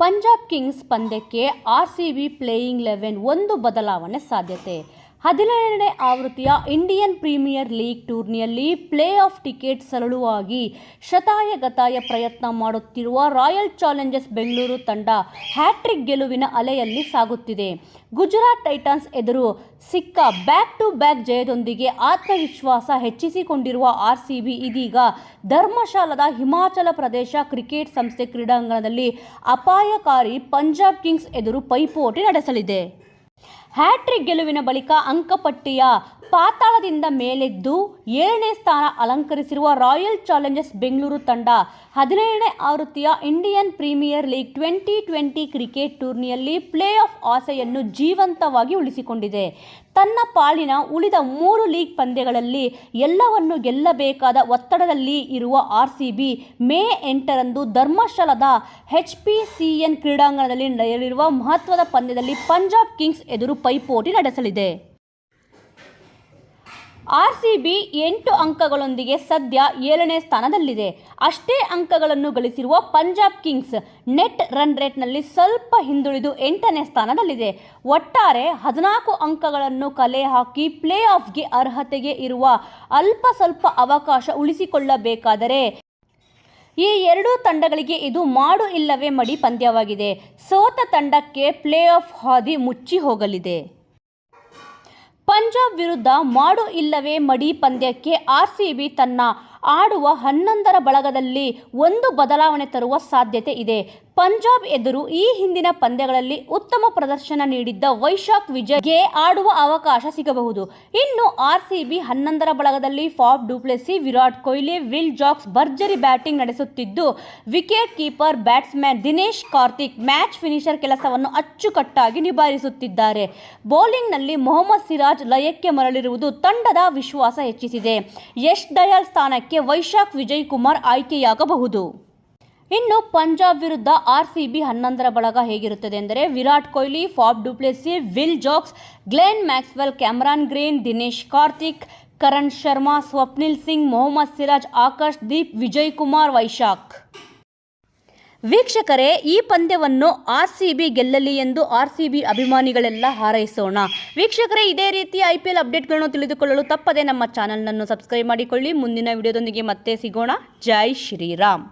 Punjab Kings ಪಂದ್ಯಕ್ಕೆ R C B playing eleven ಒಂದು ಬದಲಾವಣೆ ಸಾಧ್ಯತೆ. ಹದಿನೇಳನೇ ಆವೃತ್ತಿಯ ಇಂಡಿಯನ್ ಪ್ರೀಮಿಯರ್ ಲೀಗ್ ಟೂರ್ನಿಯಲ್ಲಿ ಪ್ಲೇ ಆಫ್ ಟಿಕೆಟ್ ಸರಳುವಾಗಿ ಶತಾಯಗತಾಯ ಪ್ರಯತ್ನ ಮಾಡುತ್ತಿರುವ ರಾಯಲ್ ಚಾಲೆಂಜರ್ಸ್ ಬೆಂಗಳೂರು ತಂಡ ಹ್ಯಾಟ್ರಿಕ್ ಗೆಲುವಿನ ಅಲೆಯಲ್ಲಿ ಸಾಗುತ್ತಿದೆ. ಗುಜರಾತ್ ಟೈಟನ್ಸ್ ಎದುರು ಸಿಕ್ಕ ಬ್ಯಾಕ್ ಟು ಬ್ಯಾಕ್ ಜಯದೊಂದಿಗೆ ಆತ್ಮವಿಶ್ವಾಸ ಹೆಚ್ಚಿಸಿಕೊಂಡಿರುವ ಆರ್ ಸಿ ಬಿ ಇದೀಗ ಧರ್ಮಶಾಲದ ಹಿಮಾಚಲ ಪ್ರದೇಶ ಕ್ರಿಕೆಟ್ ಸಂಸ್ಥೆ ಕ್ರೀಡಾಂಗಣದಲ್ಲಿ ಅಪಾಯಕಾರಿ ಪಂಜಾಬ್ ಕಿಂಗ್ಸ್ ಎದುರು ಪೈಪೋಟಿ ನಡೆಸಲಿದೆ. ಹ್ಯಾಟ್ರಿಕ್ ಗೆಲುವಿನ ಬಳಿಕ ಅಂಕಪಟ್ಟಿಯ ಪಾತಾಳದಿಂದ ಮೇಲೆದ್ದು ಏಳನೇ ಸ್ಥಾನ ಅಲಂಕರಿಸಿರುವ ರಾಯಲ್ ಚಾಲೆಂಜರ್ಸ್ ಬೆಂಗಳೂರು ತಂಡ ಹದಿನೇಳನೇ ಆವೃತ್ತಿಯ Indian Premier League twenty twenty cricket ಟೂರ್ನಿಯಲ್ಲಿ ಪ್ಲೇ ಆಫ್ ಆಸೆಯನ್ನು ಜೀವಂತವಾಗಿ ಉಳಿಸಿಕೊಂಡಿದೆ. ತನ್ನ ಪಾಲಿನ ಉಳಿದ ಮೂರು ಲೀಗ್ ಪಂದ್ಯಗಳಲ್ಲಿ ಎಲ್ಲವನ್ನು ಗೆಲ್ಲಬೇಕಾದ ಒತ್ತಡದಲ್ಲಿ ಇರುವ ಆರ್ ಸಿ ಬಿ ಮೇ ಎಂಟರಂದು ಧರ್ಮಶಾಲದ ಎಚ್ ಪಿ ಸಿ ಎನ್ ಕ್ರೀಡಾಂಗಣದಲ್ಲಿ ನಡೆಯಲಿರುವ ಮಹತ್ವದ ಪಂದ್ಯದಲ್ಲಿ ಪಂಜಾಬ್ ಕಿಂಗ್ಸ್ ಎದುರು ಪೈಪೋಟಿ ನಡೆಸಲಿದೆ. ಆರ್ಸಿಬಿ ಎಂಟು ಅಂಕಗಳೊಂದಿಗೆ ಸದ್ಯ ಏಳನೇ ಸ್ಥಾನದಲ್ಲಿದೆ. ಅಷ್ಟೇ ಅಂಕಗಳನ್ನು ಗಳಿಸಿರುವ ಪಂಜಾಬ್ ಕಿಂಗ್ಸ್ ನೆಟ್ ರನ್ ರೇಟ್ನಲ್ಲಿ ಸ್ವಲ್ಪ ಹಿಂದುಳಿದು ಎಂಟನೇ ಸ್ಥಾನದಲ್ಲಿದೆ. ಒಟ್ಟಾರೆ ಹದಿನಾಲ್ಕು ಅಂಕಗಳನ್ನು ಕಲೆ ಹಾಕಿ ಪ್ಲೇ ಆಫ್ಗೆ ಅರ್ಹತೆಗೆ ಇರುವ ಅಲ್ಪ ಸ್ವಲ್ಪ ಅವಕಾಶ ಉಳಿಸಿಕೊಳ್ಳಬೇಕಾದರೆ ಈ ಎರಡೂ ತಂಡಗಳಿಗೆ ಇದು ಮಾಡು ಇಲ್ಲವೇ ಮಡಿ ಪಂದ್ಯವಾಗಿದೆ. ಸೋತ ತಂಡಕ್ಕೆ ಪ್ಲೇ ಆಫ್ ಹಾದಿ ಮುಚ್ಚಿ ಹೋಗಲಿದೆ. ಪಂಜಾಬ್ ವಿರುದ್ಧ ಮಾಡು ಇಲ್ಲವೇ ಮಡಿ ಪಂದ್ಯಕ್ಕೆ ಆರ್ ಸಿ ಬಿ ತನ್ನ ಆಡುವ ಹನ್ನೊಂದರ ಬಳಗದಲ್ಲಿ ಒಂದು ಬದಲಾವಣೆ ತರುವ ಸಾಧ್ಯತೆ ಇದೆ. ಪಂಜಾಬ್ ಎದುರು ಈ ಹಿಂದಿನ ಪಂದ್ಯಗಳಲ್ಲಿ ಉತ್ತಮ ಪ್ರದರ್ಶನ ನೀಡಿದ್ದ ವೈಶಾಖ್ ವಿಜಯ್ಗೆ ಆಡುವ ಅವಕಾಶ ಸಿಗಬಹುದು. ಇನ್ನು ಆರ್ ಸಿ ಬಿ ಹನ್ನೊಂದರ ಬಳಗದಲ್ಲಿ Faf du Plessis, Virat Kohli, Will Jacks ಭರ್ಜರಿ ಬ್ಯಾಟಿಂಗ್ ನಡೆಸುತ್ತಿದ್ದು, wicket keeper batsman Dinesh Karthik match finisher ಕೆಲಸವನ್ನು ಅಚ್ಚುಕಟ್ಟಾಗಿ ನಿಭಾಯಿಸುತ್ತಿದ್ದಾರೆ. ಬೌಲಿಂಗ್ನಲ್ಲಿ ಮೊಹಮ್ಮದ್ ಸಿರಾಜ್ ಲಯಕ್ಕೆ ಮರಳಿರುವುದು ತಂಡದ ವಿಶ್ವಾಸ ಹೆಚ್ಚಿಸಿದೆ. ಯಶ್ ದಯಾಲ್ ಸ್ಥಾನಕ್ಕೆ ವೈಶಾಖ್ ವಿಜಯ್ ಕುಮಾರ್ ಆಯ್ಕೆಯಾಗಬಹುದು. ಇನ್ನು ಪಂಜಾಬ್ ವಿರುದ್ಧ ಆರ್ ಸಿ ಬಿ ಹನ್ನೊಂದರ ಬಳಗ ಹೇಗಿರುತ್ತದೆ ಎಂದರೆ Virat Kohli, Faf du Plessis, Will Jacks, Glenn Maxwell, Cameron Green, Dinesh Karthik, Karan Sharma, Swapnil Singh, Mohammed Siraj, Akash Deep, Vijay Kumar, Vyshak. ವೀಕ್ಷಕರೇ, ಈ ಪಂದ್ಯವನ್ನು ಆರ್ ಸಿ ಬಿ ಗೆಲ್ಲಲಿ ಎಂದು ಆರ್ ಸಿ ಬಿ ಅಭಿಮಾನಿಗಳೆಲ್ಲ ಹಾರೈಸೋಣ. ವೀಕ್ಷಕರೇ, ಇದೇ ರೀತಿ ಐ ಪಿ ಎಲ್ ಅಪ್ಡೇಟ್ಗಳನ್ನು ತಿಳಿದುಕೊಳ್ಳಲು ತಪ್ಪದೆ ನಮ್ಮ ಚಾನಲ್ನನ್ನು ಸಬ್ಸ್ಕ್ರೈಬ್ ಮಾಡಿಕೊಳ್ಳಿ. ಮುಂದಿನ ವಿಡಿಯೋದೊಂದಿಗೆ ಮತ್ತೆ ಸಿಗೋಣ. ಜೈ ಶ್ರೀರಾಮ್.